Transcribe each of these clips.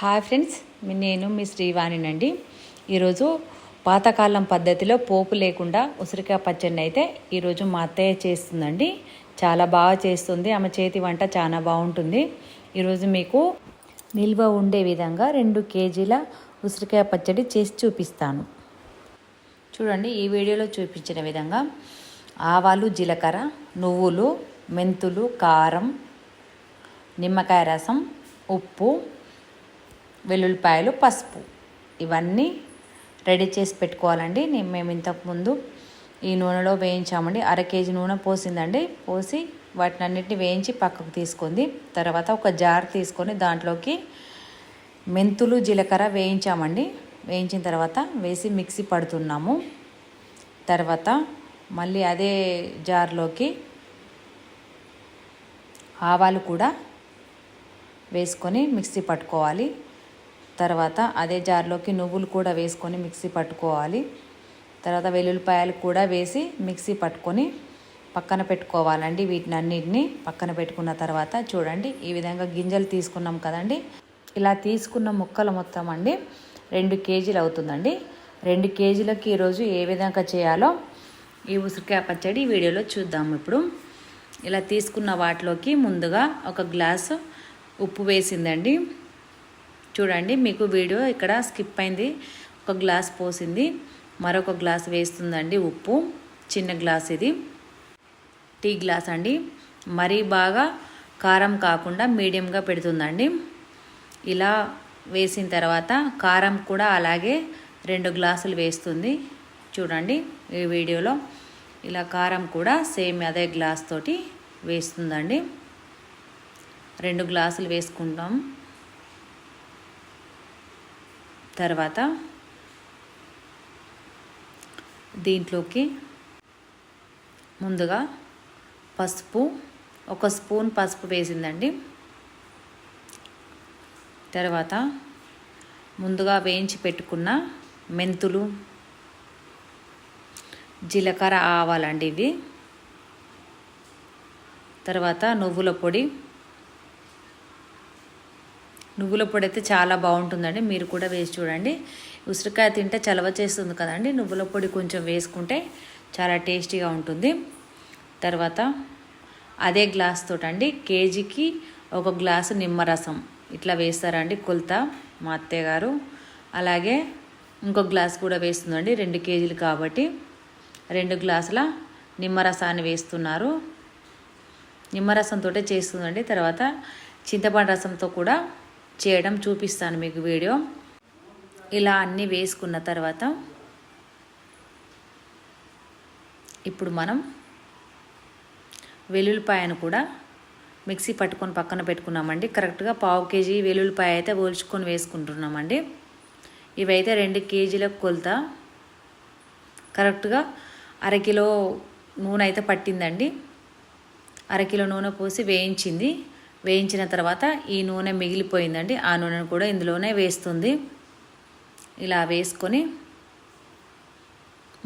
Hi friends నేను మీ శ్రీవాణినండి. ఈరోజు పాతకాలం పద్ధతిలో పోపు లేకుండా ఉసిరికాయ పచ్చడిని అయితే ఈరోజు మా అత్తయ్య చేస్తుందండి. చాలా బాగా చేస్తుంది. ఆమె చేతి వంట చాలా బాగుంటుంది. ఈరోజు మీకు నిల్వ ఉండే విధంగా రెండు కేజీల ఉసిరికాయ పచ్చడి చేసి చూపిస్తాను. చూడండి ఈ వీడియోలో చూపించిన విధంగా ఆవాలు జీలకర్ర నువ్వులు మెంతులు కారం నిమ్మకాయ రసం ఉప్పు వెల్లుల్లిపాయలు పసుపు. ఇవన్నీ రెడీ చేసి పెట్టుకోవాలండి. నేను మేము ఇంతకుముందు ఈ నూనెలో వేయించామండి. అర కేజీ నూనె పోసిందండి. పోసి వాటిని అన్నిటిని వేయించి పక్కకు తీసుకుంది. తర్వాత ఒక జార్ తీసుకొని దాంట్లోకి మెంతులు జీలకర్ర వేయించామండి. వేయించిన తర్వాత వేసి మిక్సీ పడుతున్నాము. తర్వాత మళ్ళీ అదే జార్లోకి ఆవాలు కూడా వేసుకొని మిక్సీ పట్టుకోవాలి. తర్వాత అదే జార్లోకి నువ్వులు కూడా వేసుకొని మిక్సీ పట్టుకోవాలి. తర్వాత వెల్లుల్లిపాయలు కూడా వేసి మిక్సీ పట్టుకొని పక్కన పెట్టుకోవాలండి వీటిని అన్నిటిని పక్కన పెట్టుకున్న తర్వాత చూడండి ఈ విధంగా గింజలు తీసుకున్నాం కదండి. ఇలా తీసుకున్న ముక్కలు మొత్తం అండి రెండు కేజీలు అవుతుందండి. రెండు కేజీలకి ఈరోజు ఏ విధంగా చేయాలో ఈ ఉసిరికాయ పచ్చడి వీడియోలో చూద్దాం ఇప్పుడు. ఇలా తీసుకున్న వాటిలోకి ముందుగా ఒక గ్లాసు ఉప్పు వేసిందండి. చూడండి మీకు వీడియో ఇక్కడ స్కిప్ అయింది. ఒక గ్లాస్ పోసింది. మరొక గ్లాస్ వేస్తుందండి ఉప్పు. చిన్న గ్లాస్ ఇది. టీ గ్లాస్ అండి. మరీ బాగా కారం కాకుండా మీడియంగా పెడుతుందండి. ఇలా వేసిన తర్వాత కారం కూడా అలాగే రెండు గ్లాసులు వేస్తుంది. చూడండి ఈ వీడియోలో. ఇలా కారం కూడా సేమ్ అదే గ్లాస్ తోటి వేస్తుందండి. రెండు గ్లాసులు వేసుకుంటాం. తర్వాత దీంట్లోకి ముందుగా పసుపు ఒక స్పూన్ పసుపు వేసిందండి. తర్వాత ముందుగా వేయించి పెట్టుకున్న మెంతులు జీలకర్ర ఆవాలండి ఇవి. తర్వాత నువ్వుల పొడి నువ్వుల పొడి అయితే చాలా బాగుంటుందండి. మీరు కూడా వేసి చూడండి. ఉసిరికాయ తింటే చలవ చేస్తుంది కదండి. నువ్వుల పొడి కొంచెం వేసుకుంటే చాలా టేస్టీగా ఉంటుంది. తర్వాత అదే గ్లాస్ తోటండి. కేజీకి ఒక గ్లాసు నిమ్మరసం ఇట్లా వేస్తారండి కొలత మా అత్తయ్య గారు. అలాగే ఇంకో గ్లాస్ కూడా వేస్తుందండి. రెండు కేజీలు కాబట్టి రెండు గ్లాసుల నిమ్మరసాన్ని వేస్తున్నారు. నిమ్మరసంతో చేస్తుందండి. తర్వాత చింతపండు రసంతో కూడా చేయడం చూపిస్తాను మీకు వీడియో. ఇలా అన్నీ వేసుకున్న తర్వాత ఇప్పుడు మనం వెల్లుల్లిపాయను కూడా మిక్సీ పట్టుకొని పక్కన పెట్టుకున్నామండి. కరెక్ట్గా పావు కేజీ వెల్లుల్లిపాయ అయితే ఓల్చుకొని వేసుకుంటున్నామండి. ఇవైతే రెండు కేజీల కొలత. కరెక్ట్గా అరకిలో నూనె అయితే పట్టిందండి. అరకిలో నూనె పోసి వేయించింది. వేయించిన తర్వాత ఈ నూనె మిగిలిపోయిందండి. ఆ నూనెను కూడా ఇందులోనే వేస్తుంది. ఇలా వేసుకొని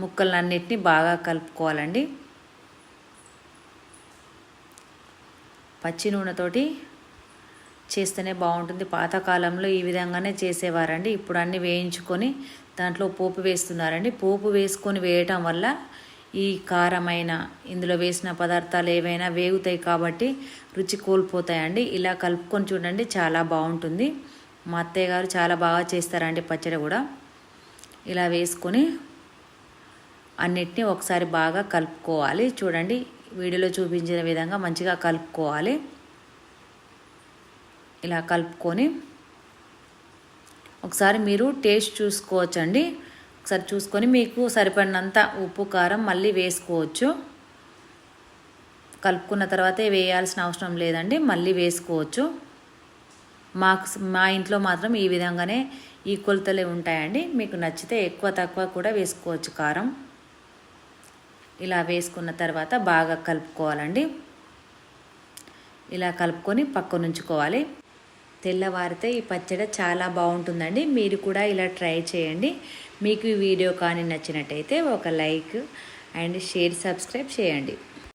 ముక్కలన్నిటిని బాగా కలుపుకోవాలండి. పచ్చి నూనెతోటి చేస్తేనే బాగుంటుంది. పాతకాలంలో ఈ విధంగానే చేసేవారండి. ఇప్పుడు అన్నీ వేయించుకొని దాంట్లో పోపు వేస్తున్నారండి. పోపు వేసుకొని వేయటం వల్ల ఈ కారమైన ఇందులో వేసిన పదార్థాలు ఏవైనా వేగుతాయి కాబట్టి రుచి కోల్పోతాయండి. ఇలా కలుపుకొని చూడండి చాలా బాగుంటుంది. మా అత్తయ్య గారు చాలా బాగా చేస్తారండి పచ్చడి కూడా. ఇలా వేసుకొని అన్నిటినీ ఒకసారి బాగా కలుపుకోవాలి. చూడండి వీడియోలో చూపించిన విధంగా మంచిగా కలుపుకోవాలి. ఇలా కలుపుకొని ఒకసారి మీరు టేస్ట్ చూసుకోవచ్చండి. ఒకసారి చూసుకొని మీకు సరిపడినంత ఉప్పు కారం మళ్ళీ వేసుకోవచ్చు. కలుపుకున్న తర్వాతే వేయాల్సిన అవసరం లేదండి. మళ్ళీ వేసుకోవచ్చు. మాకు మా ఇంట్లో మాత్రం ఈ విధంగానే ఈ కొలతలే ఉంటాయండి. మీకు నచ్చితే ఎక్కువ తక్కువ కూడా వేసుకోవచ్చు కారం. ఇలా వేసుకున్న తర్వాత బాగా కలుపుకోవాలండి. ఇలా కలుపుకొని పక్కనుంచుకోవాలి. తెల్లవారితే ఈ పచ్చడి చాలా బాగుంటుందండి. మీరు కూడా ఇలా ట్రై చేయండి. మీకు ఈ వీడియో కానీ నచ్చినట్టయితే ఒక లైక్ అండ్ షేర్ సబ్స్క్రైబ్ చేయండి.